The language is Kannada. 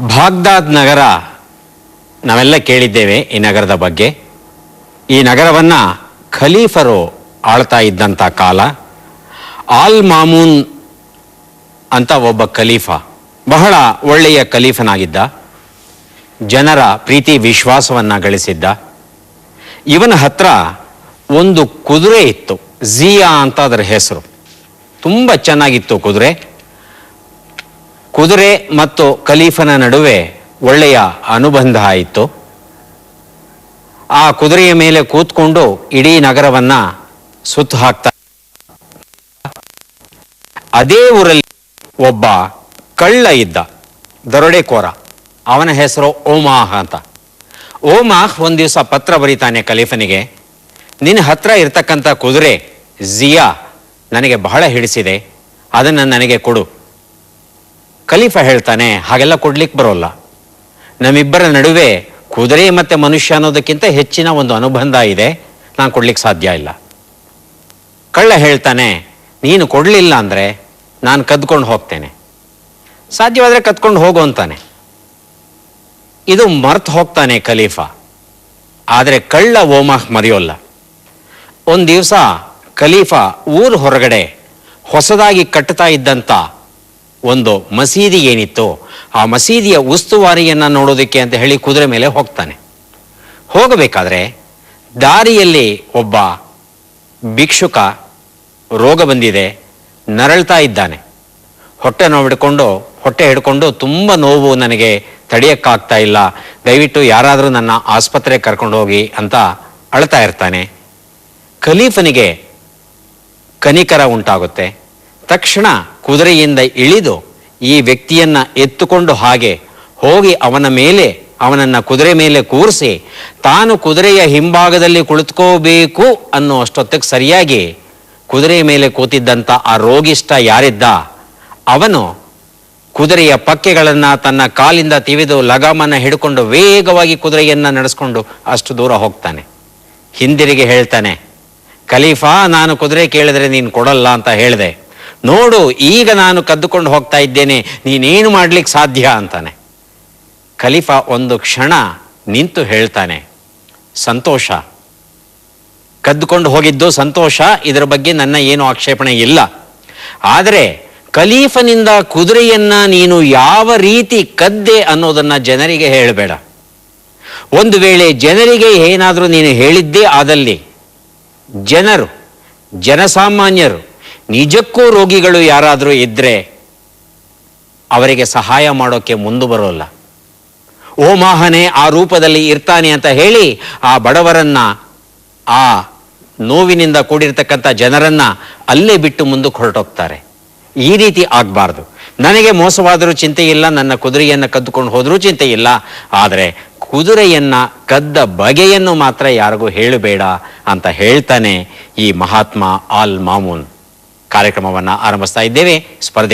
ಬಾಗ್ದಾದ್ ನಗರ ನಾವೆಲ್ಲ ಕೇಳಿದ್ದೇವೆ ಈ ನಗರದ ಬಗ್ಗೆ. ಈ ನಗರವನ್ನ ಖಲೀಫರು ಆಳ್ತಾ ಇದ್ದಂತ ಕಾಲ. ಆಲ್ ಮಾಮೂನ್ ಅಂತ ಒಬ್ಬ ಖಲೀಫ, ಬಹಳ ಒಳ್ಳೆಯ ಖಲೀಫನಾಗಿದ್ದ. ಜನರ ಪ್ರೀತಿ ವಿಶ್ವಾಸವನ್ನ ಗಳಿಸಿದ್ದ. ಇವನ ಹತ್ರ ಒಂದು ಕುದುರೆ ಇತ್ತು, ಝಿಯಾ ಅಂತ ಅದರ ಹೆಸರು. ತುಂಬ ಚೆನ್ನಾಗಿತ್ತು ಕುದುರೆ. ಕುದುರೆ ಮತ್ತು ಖಲೀಫನ ನಡುವೆ ಒಳ್ಳೆಯ ಅನುಬಂಧ ಆಯಿತು. ಆ ಕುದುರೆಯ ಮೇಲೆ ಕೂತ್ಕೊಂಡು ಇಡೀ ನಗರವನ್ನ ಸುತ್ತು ಹಾಕ್ತಾ ಅದೇ ಊರಲ್ಲಿ ಒಬ್ಬ ಕಳ್ಳ ಇದ್ದ, ದರೋಡೆಕೋರ. ಅವನ ಹೆಸರು ಓಮಾಹ್ ಅಂತ. ಓಮಾಹ್ ಒಂದು ದಿವಸ ಪತ್ರ ಬರೀತಾನೆ ಖಲೀಫನಿಗೆ ನಿನ್ನ ಹತ್ರ ಇರ್ತಕ್ಕಂಥ ಕುದುರೆ ಜಿಯಾ, ನನಗೆ ಬಹಳ ಹಿಡಿಸಿದೆ. ಅದನ್ನು ನನಗೆ ಕೊಡು. ಖಲೀಫ ಹೇಳ್ತಾನೆ, ಹಾಗೆಲ್ಲ ಕೊಡ್ಲಿಕ್ಕೆ ಬರೋಲ್ಲ. ನಮ್ಮಿಬ್ಬರ ನಡುವೆ ಕುದುರೆ ಮತ್ತೆ ಮನುಷ್ಯ ಅನ್ನೋದಕ್ಕಿಂತ ಹೆಚ್ಚಿನ ಒಂದು ಅನುಬಂಧ ಇದೆ, ನಾನು ಕೊಡ್ಲಿಕ್ಕೆ ಸಾಧ್ಯ ಇಲ್ಲ. ಕಳ್ಳ ಹೇಳ್ತಾನೆ, ನೀನು ಕೊಡಲಿಲ್ಲ ಅಂದರೆ ನಾನು ಕದ್ಕೊಂಡು ಹೋಗ್ತೇನೆ. ಸಾಧ್ಯವಾದರೆ ಕದ್ಕೊಂಡು ಹೋಗು ಅಂತಾನೆ. ಇದು ಮರ್ತು ಹೋಗ್ತಾನೆ ಖಲೀಫ. ಆದರೆ ಕಳ್ಳ ಓಮಾಹ್ ಮರೆಯೋಲ್ಲ. ಒಂದು ದಿವಸ ಖಲೀಫ ಊರು ಹೊರಗಡೆ ಹೊಸದಾಗಿ ಕಟ್ತಾ ಇದ್ದಂಥ ಒಂದು ಮಸೀದಿ ಏನಿತ್ತು ಆ ಮಸೀದಿಯ ಉಸ್ತುವಾರಿಯನ್ನು ನೋಡೋದಕ್ಕೆ ಅಂತ ಹೇಳಿ ಕುದುರೆ ಮೇಲೆ ಹೋಗ್ತಾನೆ. ಹೋಗಬೇಕಾದ್ರೆ ದಾರಿಯಲ್ಲಿ ಒಬ್ಬ ಭಿಕ್ಷುಕ ರೋಗ ಬಂದಿದೆ, ನರಳ್ತಾ ಇದ್ದಾನೆ. ಹೊಟ್ಟೆ ನೋವು ಹಿಡ್ಕೊಂಡು, ಹೊಟ್ಟೆ ಹಿಡ್ಕೊಂಡು ತುಂಬ ನೋವು ನನಗೆ ತಡೆಯೋಕ್ಕಾಗ್ತಾ ಇಲ್ಲ. ದಯವಿಟ್ಟು ಯಾರಾದರೂ ನನ್ನ ಆಸ್ಪತ್ರೆಗೆ ಕರ್ಕೊಂಡು ಹೋಗಿ ಅಂತ ಅಳ್ತಾ ಇರ್ತಾನೆ. ಖಲೀಫನಿಗೆ ಕನಿಕರ ಉಂಟಾಗುತ್ತೆ. ತಕ್ಷಣ ಕುದುರೆಯಿಂದ ಇಳಿದು ಈ ವ್ಯಕ್ತಿಯನ್ನ ಎತ್ತುಕೊಂಡು ಹಾಗೆ ಹೋಗಿ ಅವನ ಮೇಲೆ, ಅವನನ್ನ ಕುದುರೆ ಮೇಲೆ ಕೂರಿಸಿ, ತಾನು ಕುದುರೆಯ ಹಿಂಭಾಗದಲ್ಲಿ ಕುಳಿತುಕೋಬೇಕು ಅನ್ನೋ ಅಷ್ಟೊತ್ತಿಗೆ ಸರಿಯಾಗಿ ಕುದುರೆ ಮೇಲೆ ಕೂತಿದ್ದಂಥ ಆ ರೋಗಿಷ್ಟ ಯಾರಿದ್ದ? ಅವನು ಕುದುರೆಯ ಪಕ್ಕೆಗಳನ್ನು ತನ್ನ ಕಾಲಿಂದ ತಿವಿದು ಲಗಾಮನ್ನು ಹಿಡ್ಕೊಂಡು ವೇಗವಾಗಿ ಕುದುರೆಯನ್ನು ನಡೆಸ್ಕೊಂಡು ಅಷ್ಟು ದೂರ ಹೋಗ್ತಾನೆ. ಹಿಂದಿರಿಗೆ ಹೇಳ್ತಾನೆ, ಖಲೀಫಾ, ನಾನು ಕುದುರೆ ಕೇಳಿದ್ರೆ ನೀನು ಕೊಡಲ್ಲ ಅಂತ ಹೇಳಿದೆ. ನೋಡು, ಈಗ ನಾನು ಕದ್ದುಕೊಂಡು ಹೋಗ್ತಾ ಇದ್ದೇನೆ, ನೀನೇನು ಮಾಡ್ಲಿಕ್ಕೆ ಸಾಧ್ಯ ಅಂತಾನೆ. ಖಲೀಫಾ ಒಂದು ಕ್ಷಣ ನಿಂತು ಹೇಳ್ತಾನೆ, ಸಂತೋಷ. ಕದ್ದುಕೊಂಡು ಹೋಗಿದ್ದು ಸಂತೋಷ, ಇದರ ಬಗ್ಗೆ ನನ್ನ ಏನು ಆಕ್ಷೇಪಣೆ ಇಲ್ಲ. ಆದರೆ, ಖಲೀಫನಿಂದ ಕುದುರೆಯನ್ನು ನೀನು ಯಾವ ರೀತಿ ಕದ್ದೆ ಅನ್ನೋದನ್ನು ಜನರಿಗೆ ಹೇಳಬೇಡ. ಒಂದು ವೇಳೆ ಜನರಿಗೆ ಏನಾದರೂ ನೀನು ಹೇಳಿದ್ದೇ ಆದಲ್ಲಿ, ಜನರು, ಜನಸಾಮಾನ್ಯರು ನಿಜಕ್ಕೂ ರೋಗಿಗಳು ಯಾರಾದರೂ ಇದ್ದರೆ ಅವರಿಗೆ ಸಹಾಯ ಮಾಡೋಕ್ಕೆ ಮುಂದೆ ಬರೋಲ್ಲ. ಓ ಮಾಹನೆ, ಆ ರೂಪದಲ್ಲಿ ಇರ್ತಾನೆ ಅಂತ ಹೇಳಿ ಆ ಬಡವರನ್ನ, ಆ ನೋವಿನಿಂದ ಕೂಡಿರ್ತಕ್ಕಂಥ ಜನರನ್ನ ಅಲ್ಲೇ ಬಿಟ್ಟು ಮುಂದಕ್ಕೆ ಹೊರಟೋಗ್ತಾರೆ. ಈ ರೀತಿ ಆಗಬಾರ್ದು. ನನಗೆ ಮೋಸವಾದರೂ ಚಿಂತೆ ಇಲ್ಲ, ನನ್ನ ಕುದುರೆಯನ್ನು ಕದ್ದುಕೊಂಡು ಹೋದರೂ ಚಿಂತೆ ಇಲ್ಲ. ಆದರೆ ಕುದುರೆಯನ್ನು ಕದ್ದ ಬಗೆಯನ್ನು ಮಾತ್ರ ಯಾರಿಗೂ ಹೇಳಬೇಡ ಅಂತ ಹೇಳ್ತಾನೆ ಈ ಮಹಾತ್ಮ ಆಲ್ ಮಾಮೂನ್. ಕಾರ್ಯಕ್ರಮವನ್ನು ಆರಂಭಿಸ್ತಾ ಇದ್ದೇವೆ. ಸ್ಪರ್ಧೆ